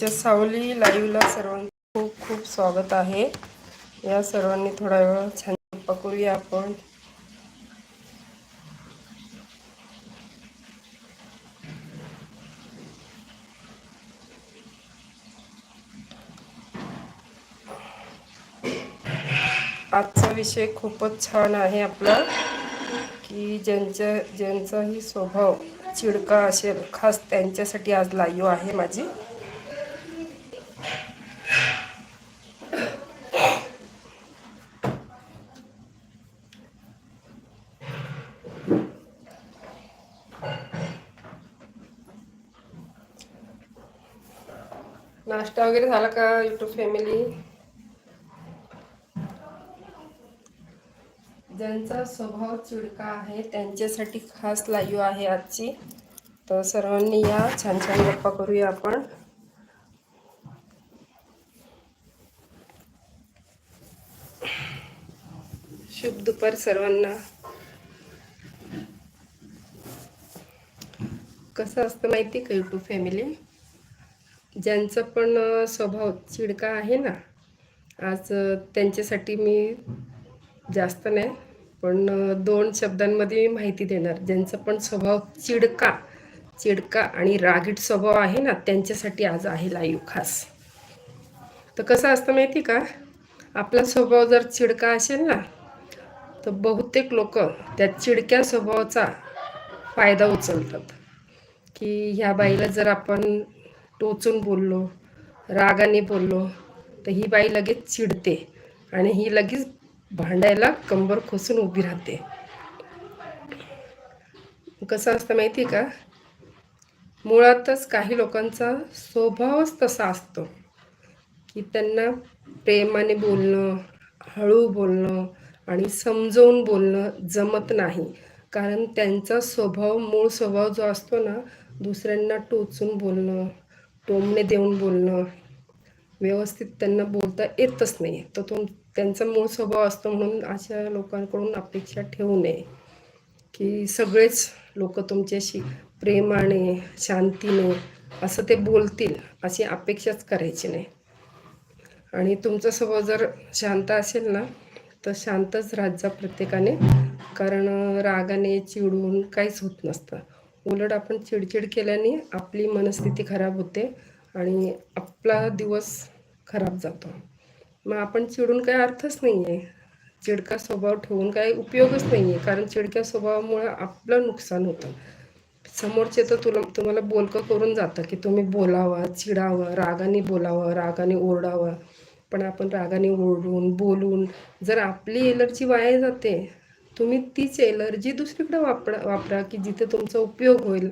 च्या सावली लाईव्हला सर्वांचं खूप खूप स्वागत आहे. या सर्वांनी थोडा वेळ छान गप्पा करूया आपण. आजचा विषय खूपच छान आहे आपला की ज्यांच्या ज्यांचाही स्वभाव चिडका असेल खास त्यांच्यासाठी आज लाईव्ह आहे माझी. नाश्ता वगैरे झाला का युट्यूब फॅमिली ज्यांचा स्वभाव चिडका आहे त्यांच्यासाठी खास लाईव्ह आहे आजची. तर सर्वांनी या छान छान गप्पा करूया आपण. शुभ दुपार सर्वांना. कसं असतं माहिती का युट्यूब फॅमिली ज्यांचा पण स्वभाव चिडका आहे ना आज त्यांच्यासाठी मी जास्त नाही पण दोन शब्दांमध्ये मी माहिती देणार. ज्यांचा पण स्वभाव चिडका चिडका आणि रागीट स्वभाव आहे ना त्यांच्यासाठी आज आहे लाईव खास. तर कसं असतं माहिती का आपला स्वभाव जर चिडका असेल ना तर बहुतेक लोक त्या चिडक्या स्वभावाचा फायदा उचलतात. की ह्या बाईला जर आपण टोचून बोललो रागाने बोललो तर ही बाई लगेच चिडते आणि ही लगेच भांडायला कंबर खोसून उभी राहते. कसं असतं माहिती आहे का? मुळातच काही लोकांचा स्वभावच तसा असतो की त्यांना प्रेमाने बोलणं हळू बोलणं आणि समजवून बोलणं जमत नाही. कारण त्यांचा स्वभाव मूळ स्वभाव जो असतो ना दुसऱ्यांना टोचून बोलणं टोमणे देऊन बोलणं व्यवस्थित त्यांना बोलता येतच नाही. तर तो त्यांचा मूळ स्वभाव असतो म्हणून अशा लोकांकडून अपेक्षा ठेवू नये. की सगळेच लोक तुमच्याशी प्रेमाने शांतीने असं ते बोलतील अशी अपेक्षाच करायची नाही. आणि तुमचा स्वभाव जर शांत असेल ना तर शांतच राहत जा प्रत्येकाने. कारण रागाने चिडून काहीच होत नसतं. उलट आपण चिडचिड केल्याने आपली मनस्थिती खराब होते आणि आपला दिवस खराब जातो. मग आपण चिडून काही अर्थच नाही आहे चिडका स्वभाव ठेवून काही उपयोगच नाही आहे कारण चिडक्या स्वभावामुळे आपलं नुकसान होतं. समोरचे तर तुला तुम्हाला बोलकं करून जातं की तुम्ही बोलावं चिडावं रागाने बोलावं रागाने ओरडावं. पण आपण रागाने ओरडून बोलून जर आपली एलर्जी वाया जाते तुम्ही तीच एलर्जी दुसरीकडे वापरा वापरा की जिथे तुमचा उपयोग होईल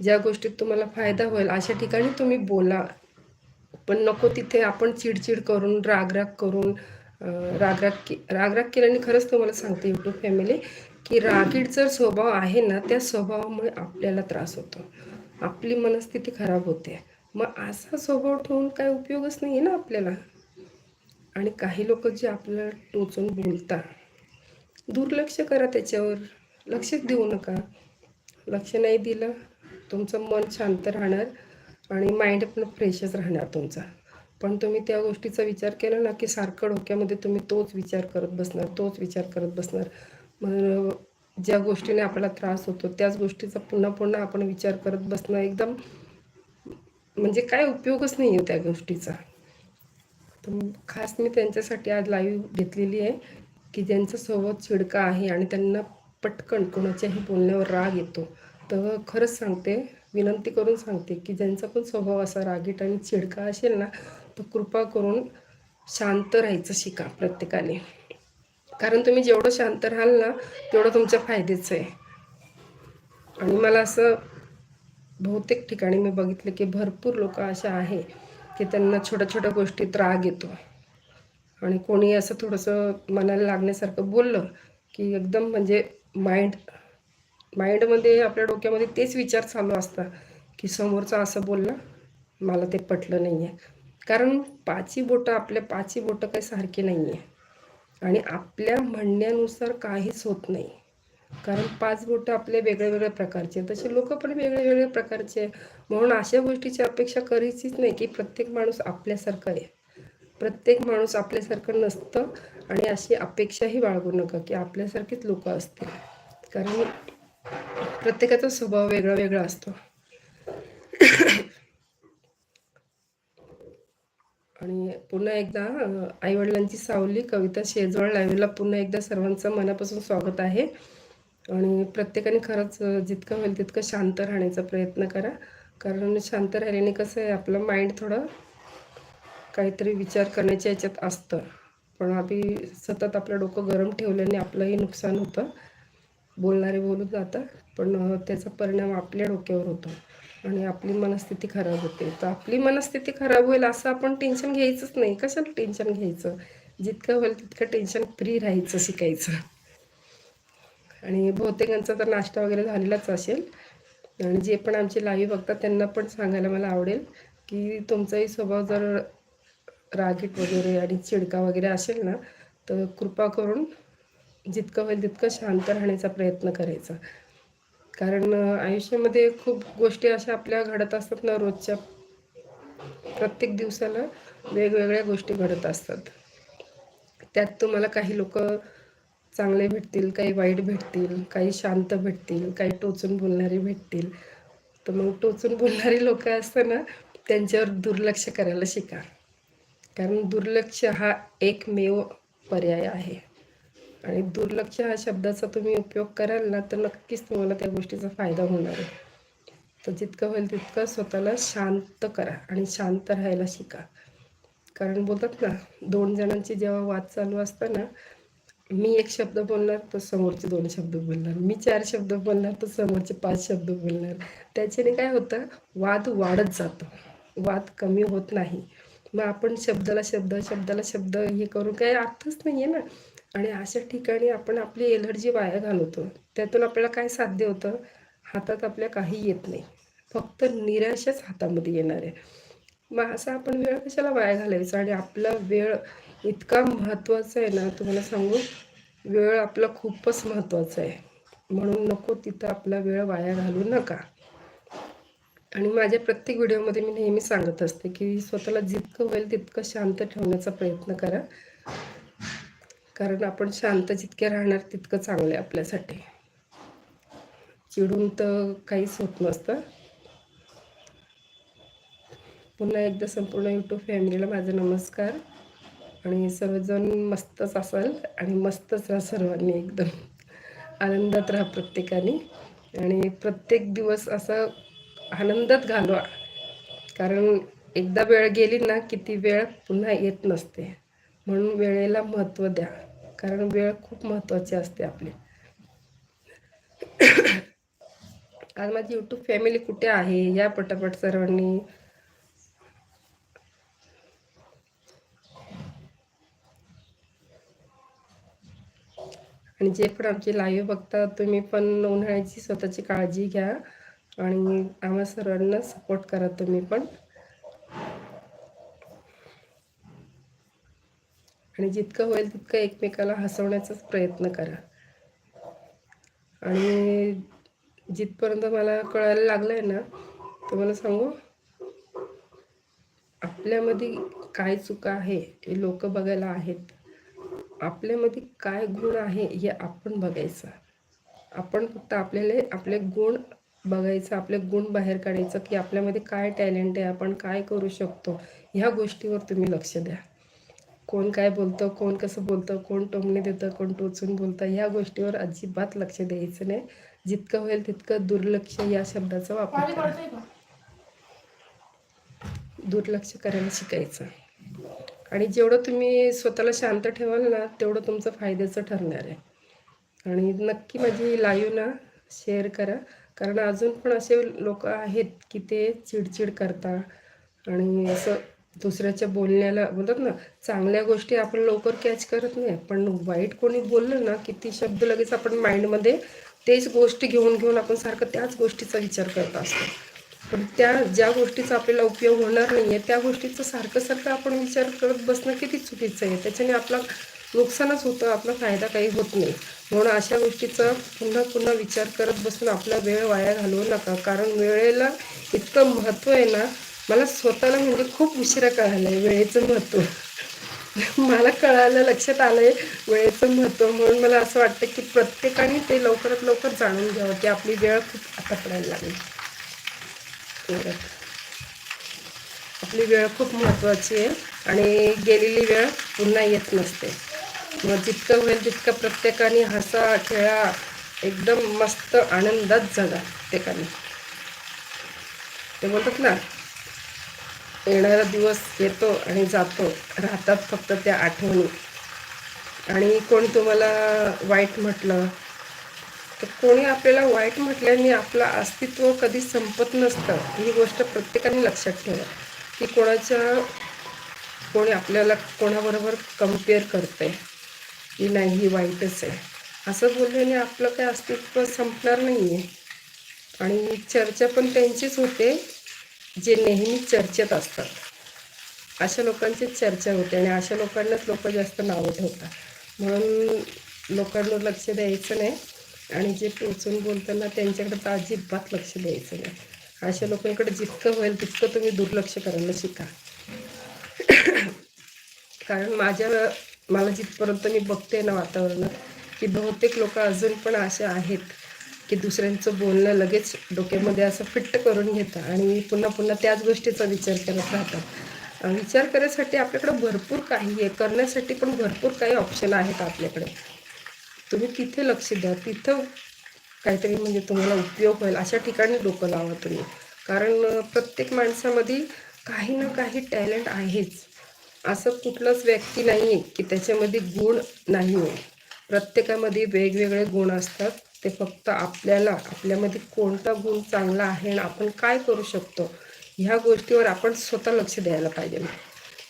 ज्या गोष्टीत तुम्हाला फायदा होईल अशा ठिकाणी तुम्ही बोला. पण नको तिथे आपण चिडचिड करून रागराग करून रागराग के रागराग केल्याने खरंच तुम्हाला सांगते यूट्यूब फॅमिली की रागीडचा स्वभाव आहे ना त्या स्वभावामुळे आपल्याला त्रास होतो. आपली मनस्थिती खराब होते. मग असा स्वभाव ठेवून काय उपयोगच नाही आहे ना आपल्याला. आणि काही लोक जे आपल्याला टोचून बोलतात. दुर्लक्ष करा त्याच्यावर. लक्ष देऊ नका. लक्ष नाही दिलं तुमचं मन शांत राहणार आणि माइंड पण फ्रेशच राहणार तुमचा. पण तुम्ही त्या गोष्टीचा विचार केला ना की सारखं डोक्यामध्ये तुम्ही तोच विचार करत बसणार तोच विचार करत बसणार. मग ज्या गोष्टीने आपल्याला त्रास होतो त्याच गोष्टीचा पुन्हा पुन्हा आपण विचार करत बसणं एकदम म्हणजे काय उपयोगच नाही आहे त्या गोष्टीचा. तर खास मी त्यांच्यासाठी आज लाईव्ह घेतलेली आहे. की ज्यांचा स्वभाव चिडका आहे आणि त्यांना पटकन कोणाच्याही बोलण्यावर राग येतो. तर खरंच सांगते विनंती करून सांगते की ज्यांचा पण स्वभाव असा रागीट आणि चिडका असेल ना तर कृपा करून शांत राहायचं शिका प्रत्येकाने. कारण तुम्ही जेवढं शांत राहाल ना तेवढं तुमच्या फायद्याचं आहे. आणि मला असं बहुतेक ठिकाणी मी बघितलं की भरपूर लोक अशा आहे की त्यांना छोट्या छोट्या गोष्टीत राग येतो. आणि कोणी असं थोडंसं मनाला लागण्यासारखं बोललं की एकदम म्हणजे माइंड माइंडमध्ये आपल्या डोक्यामध्ये तेच विचार चालू असतात की समोरचा असं बोलला मला ते पटलं नाही आहे कारण पाची बोटं आपल्या पाची बोटं काही सारखी नाही आहे आणि आपल्या म्हणण्यानुसार काहीच होत नाही. कारण पाच बोटं आपले वेगळे वेगळे प्रकारचे तसे लोक पण वेगळे वेगळ्या प्रकारचे आहे. म्हणून अशा गोष्टीची अपेक्षा करायचीच नाही की प्रत्येक माणूस आपल्यासारखा आहे. प्रत्येक माणूस आपल्यासारखं नसतं आणि अशी अपेक्षाही बाळगू नका की आपल्यासारखेच लोक असतील. कारण प्रत्येकाचा स्वभाव वेगळा वेगळा असतो. आणि पुन्हा एकदा आईवडिलांची सावली कविता शेजवळ लाईव्हला पुन्हा एकदा सर्वांचं मनापासून स्वागत आहे. आणि प्रत्येकाने खरंच जितकं होईल तितकं शांत राहण्याचा प्रयत्न करा. कारण शांत राहिल्याने कसं आहे आपलं माइंड थोडं काहीतरी विचार करण्याच्या याच्यात असतं. पण आम्ही सतत आपलं डोकं गरम ठेवल्याने आपलंही नुकसान होतं. बोलणारे बोलून जातात पण त्याचा परिणाम आपल्या डोक्यावर होतो आणि आपली मनस्थिती खराब होते. तर आपली मनस्थिती खराब होईल असं आपण टेन्शन घ्यायचंच नाही. कशाला टेन्शन घ्यायचं? जितकं होईल तितकं टेन्शन फ्री राहायचं शिकायचं. आणि बहुतेकांचा तर नाश्ता वगैरे झालेलाच असेल. आणि जे पण आमचे लाईव्ह बघतात त्यांना पण सांगायला मला आवडेल की तुमचाही स्वभाव जर रागीट वगैरे आणि चिडका वगैरे असेल ना तर कृपा करून जितकं होईल तितकं शांत राहण्याचा प्रयत्न करायचा. कारण आयुष्यामध्ये खूप गोष्टी अशा आपल्या घडत असतात ना रोजच्या प्रत्येक दिवसाला वेगवेगळ्या गोष्टी घडत असतात. त्यात तुम्हाला काही लोक चांगले भेटतील काही वाईट भेटतील काही शांत भेटतील काही टोचून बोलणारे भेटतील. तर मग टोचून बोलणारी लोक असताना त्यांच्यावर दुर्लक्ष करायला शिका. कारण दुर्लक्ष हा एकमेव पर्याय आहे. आणि दुर्लक्ष हा शब्दाचा तुम्ही उपयोग कराल ना तर नक्कीच तुम्हाला त्या गोष्टीचा फायदा होणार आहे. तर जितकं होईल तितकं स्वतःला शांत करा आणि शांत राहायला शिका. कारण बोलतात ना दोन जणांची जेव्हा वाद चालू असताना मी एक शब्द बोलणार तर समोरचे दोन शब्द बोलणार. मी चार शब्द बोलणार तर समोरचे पाच शब्द बोलणार. त्याच्याने काय होतं वाद वाढत जातो. वाद कमी होत नाही. मग आपण शब्दाला शब्द शब्दाला शब्द हे करून काही अर्थच नाही आहे ना. आणि अशा ठिकाणी आपण आपली एलर्जी वाया घालवतो. त्यातून आपल्याला काय साध्य होतं? हातात आपल्या काही येत नाही. फक्त निराशाच हातामध्ये येणार आहे. मग असा आपण वेळ कशाला वाया घालायचा? आणि आपला वेळ इतका महत्त्वाचा आहे ना तुम्हाला सांगू? वेळ आपला खूपच महत्त्वाचा आहे. म्हणून नको तिथं आपला वेळ वाया घालू नका. आणि माझ्या प्रत्येक व्हिडिओमध्ये मी नेहमी सांगत असते की स्वतःला जितकं होईल तितकं शांत ठेवण्याचा प्रयत्न करा. कारण आपण शांत जितके राहणार तितकं चांगलं आहे आपल्यासाठी. चिडून तर काहीच होत नसतं. पुन्हा एकदा संपूर्ण यूट्यूब फॅमिलीला माझा नमस्कार. आणि सर्वजण मस्तच असाल आणि मस्तच राहा सर्वांनी एकदम. आनंदात राहा प्रत्येकाने. आणि प्रत्येक दिवस असं आनंदात घालवा. कारण एकदा वेळ गेली ना की ती वेळ पुन्हा येत नसते. म्हणून वेळेला महत्त्व द्या. कारण वेळ खूप महत्त्वाची असते आपली. आज माझी यूट्यूब फॅमिली कुठे आहे? या पटापट सर्वांनी. आणि जे पण आमची लाईव्ह बघता तुम्ही पण उन्हाळ्याची स्वतःची काळजी घ्या. आणि आम्हा सर्वांना सपोर्ट करा तुम्ही पण. आणि जितकं होईल तितकं एकमेकाला हसवण्याचाच प्रयत्न करा. आणि जिथपर्यंत मला कळायला लागलं आहे ना तुम्हाला सांगू? आपल्यामध्ये काय चुका आहे हे लोक बघायला आहेत. आपल्यामध्ये काय गुण आहे हे आपण बघायचं. आपण फक्त आपल्याला आपले गुण बघायचं आपले गुण बाहेर काढायचं की आपल्यामध्ये काय टॅलेंट आहे आपण काय करू शकतो ह्या गोष्टीवर तुम्ही लक्ष द्या. कोण काय बोलतं कोण कसं बोलतं कोण टोमणे देतं कोण टोचून बोलतं ह्या गोष्टीवर अजिबात लक्ष द्यायचं नाही. जितकं होईल तितकं दुर्लक्ष या शब्दाचा वापर करा. दुर्लक्ष करायला शिकायचं. आणि जेवढं तुम्ही स्वतःला शांत ठेवाल ना तेवढं तुमचं फायद्याचं ठरणार आहे. आणि नक्की माझी लाईव्ह ना शेअर करा. कारण अजून पण असे लोक आहेत की ते चिडचिड करतात आणि असं दुसऱ्याच्या बोलण्याला बोलतात ना चांगल्या गोष्टी आपण लवकर कॅच करत नाही. पण वाईट कोणी बोललं ना की ती शब्द लगेच आपण माइंडमध्ये तेच गोष्टी घेऊन घेऊन आपण सारखं त्याच गोष्टीचा विचार करत असतो. पण त्या ज्या गोष्टीचा आपल्याला उपयोग होणार नाही आहे त्या गोष्टीचं सारखं सारखं आपण विचार करत बसणं किती चुकीचं आहे. त्याच्याने आपला नुकसानच होतं आपला फायदा काही होत नाही. म्हणून अशा गोष्टीचा पुन्हा पुन्हा विचार करत बसून आपला वेळ वाया घालवू नका. कारण वेळेला इतकं महत्त्व आहे ना मला स्वतःला म्हणजे खूप उशिरा कळालं आहे वेळेचं महत्त्व. मला कळालं लक्षात आलं आहे वेळेचं महत्त्व. म्हणून मला असं वाटतं की प्रत्येकाने ते लवकरात लवकर जाणून घ्यावं की आपली वेळ खूप आता पडायला लागली. आपली वेळ खूप महत्त्वाची आहे आणि गेलेली वेळ पुन्हा येत नसते. जितकं होईल तितकं प्रत्येकाने हसा खेळा एकदम मस्त आनंदात जगा प्रत्येकाने ते बोलतात ना येणारा दिवस येतो आणि जातो राहतात फक्त त्या आठवणी. आणि कोणी तुम्हाला वाईट म्हटलं तर कोणी आपल्याला वाईट म्हटल्याने आपलं अस्तित्व कधी संपत नसतं. ही गोष्ट प्रत्येकाने लक्षात ठेवा की कोणाच्या कोणी आपल्याला कोणाबरोबर कंपेअर करते की नाही ही वाईटच आहे. असं बोलल्याने आपलं काही अस्तित्व संपणार नाही आहे आणि चर्चा पण त्यांचीच होते जे नेहमी चर्चेत असतात. अशा लोकांची चर्चा होते आणि अशा लोकांनाच लोक जास्त नावं ठेवतात. म्हणून लोकांवर लक्ष द्यायचं नाही आणि जे टोचून बोलताना त्यांच्याकडे तर अजिबात लक्ष द्यायचं नाही. अशा लोकांकडे जितकं होईल तितकं तुम्ही दुर्लक्ष करायला शिका. कारण माझ्या मला जिथपर्यंत मी बघते ना वातावरणात की बहुतेक लोक अजून पण असे आहेत की दुसऱ्यांचं बोलणं लगेच डोक्यामध्ये असं फिट्ट करून घेतं आणि पुन्हा पुन्हा त्याच गोष्टीचा विचार करत राहतात. विचार करण्यासाठी आपल्याकडे भरपूर काही आहे. करण्यासाठी पण भरपूर काही ऑप्शन आहेत आपल्याकडे. तुम्ही तिथे लक्ष द्या. तिथं काहीतरी म्हणजे तुम्हाला उपयोग होईल. अशा ठिकाणी डोकं लावा तुम्ही. कारण प्रत्येक माणसामध्ये काही ना काही टॅलेंट आहेच. असं कुठलंच व्यक्ती नाही आहे की त्याच्यामध्ये गुण नाही आहे प्रत्येकामध्ये वेगवेगळे गुण असतात. ते फक्त आपल्याला आपल्यामध्ये कोणता गुण चांगला आहे आणि आपण काय करू शकतो ह्या गोष्टीवर आपण स्वतः लक्ष द्यायला पाहिजे.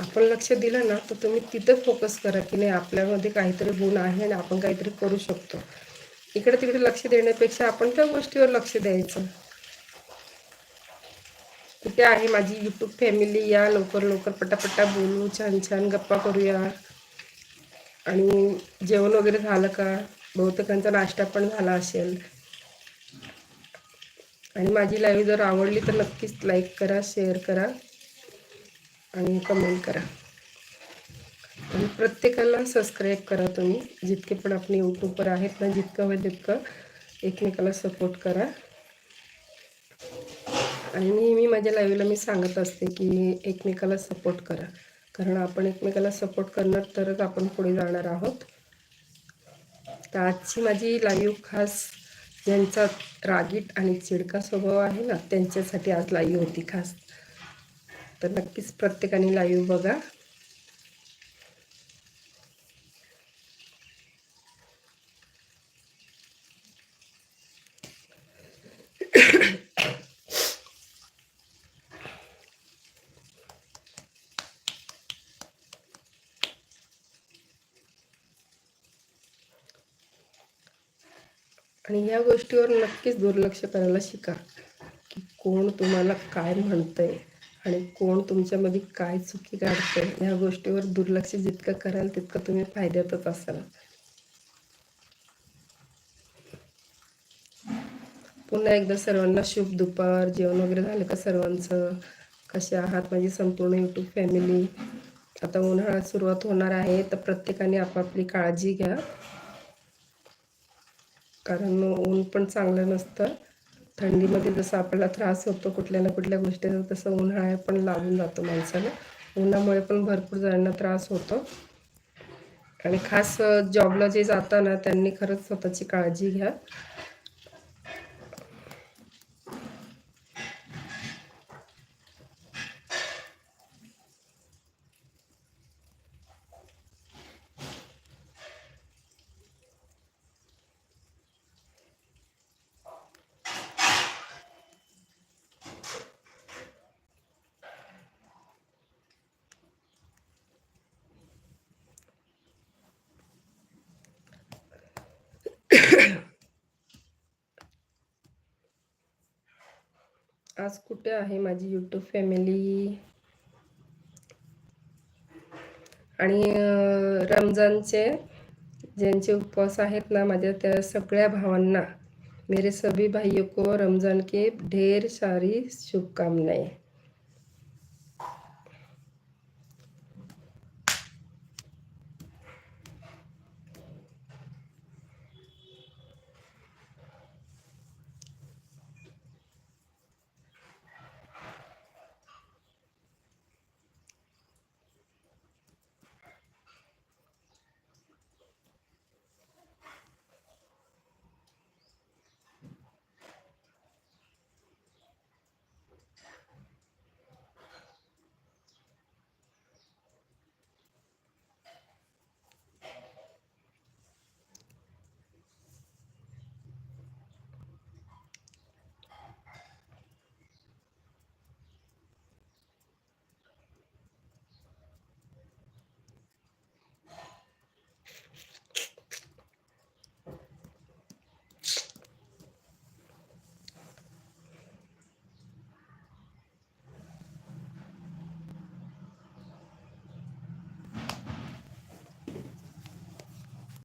आपण लक्ष दिलं ना तर तुम्ही तिथं फोकस करा की नाही आपल्यामध्ये काहीतरी गुण आहे आणि आपण काहीतरी करू शकतो. इकडे तिकडे लक्ष देण्यापेक्षा आपण त्या गोष्टीवर लक्ष द्यायचं. कुठे आहे माझी यूट्यूब फॅमिली या लवकर लवकर पटापटा बोलू. छान छान गप्पा करूया. आणि जेवण वगैरे झालं का? बहुतेकांचा नाश्ता पण झाला असेल. आणि माझी लाईव्ह जर आवडली तर नक्कीच लाईक करा शेअर करा आणि कमेंट करा. आणि प्रत्येकाला सबस्क्राईब करा तुम्ही. जितके पण आपले यूट्यूबवर आहेत ना जितकं होईल तितकं एकमेकाला सपोर्ट करा. आणि नेहमी माझ्या लाईव्हला मी सांगत असते की एकमेकाला सपोर्ट करा. कारण आपण एकमेकाला सपोर्ट करणार तरच आपण पुढे जाणार आहोत. तर आजची माझी लाईव्ह खास ज्यांचा रागीट आणि चिडका स्वभाव आहे ना त्यांच्यासाठी आज लाईव्ह होती खास. तर नक्कीच प्रत्येकाने लाईव्ह बघा. आणि या गोष्टीवर नक्कीच दुर्लक्ष करायला शिका की कोण तुम्हाला काय म्हणतंय आणि कोण तुमच्यामध्ये काय चुकी काढतंय. या गोष्टीवर दुर्लक्ष जितकं कराल तितकं तुम्ही फायद्यातच असाल. पुन्हा एकदा सर्वांना शुभ दुपार. जेवण वगैरे झालं का सर्वांचं? कसे आहात? माझी संपूर्ण यूट्यूब फॅमिली आता उन्हाळा सुरुवात होणार आहे तर प्रत्येकाने आपापली काळजी घ्या. कारण ऊन पण चांगलं नसतं. थंडीमध्ये जसं आपल्याला त्रास होतो कुठल्या ना कुठल्या गोष्टीचा तसं उन्हाळा पण लागून जातो माणसाला. उन्हामुळे पण भरपूर जणांना त्रास होतो. आणि खास जॉबला जे जाताना त्यांनी खरंच स्वतःची काळजी घ्या. आज कुठे आहे माझी यूट्यूब फॅमिली आणि रमजानचे ज्यांचे उपवास आहेत ना माझ्या त्या सगळ्या भावांना मेरे सभी भाइयों को रमज़ान की ढेर सारी शुभकामनाएं.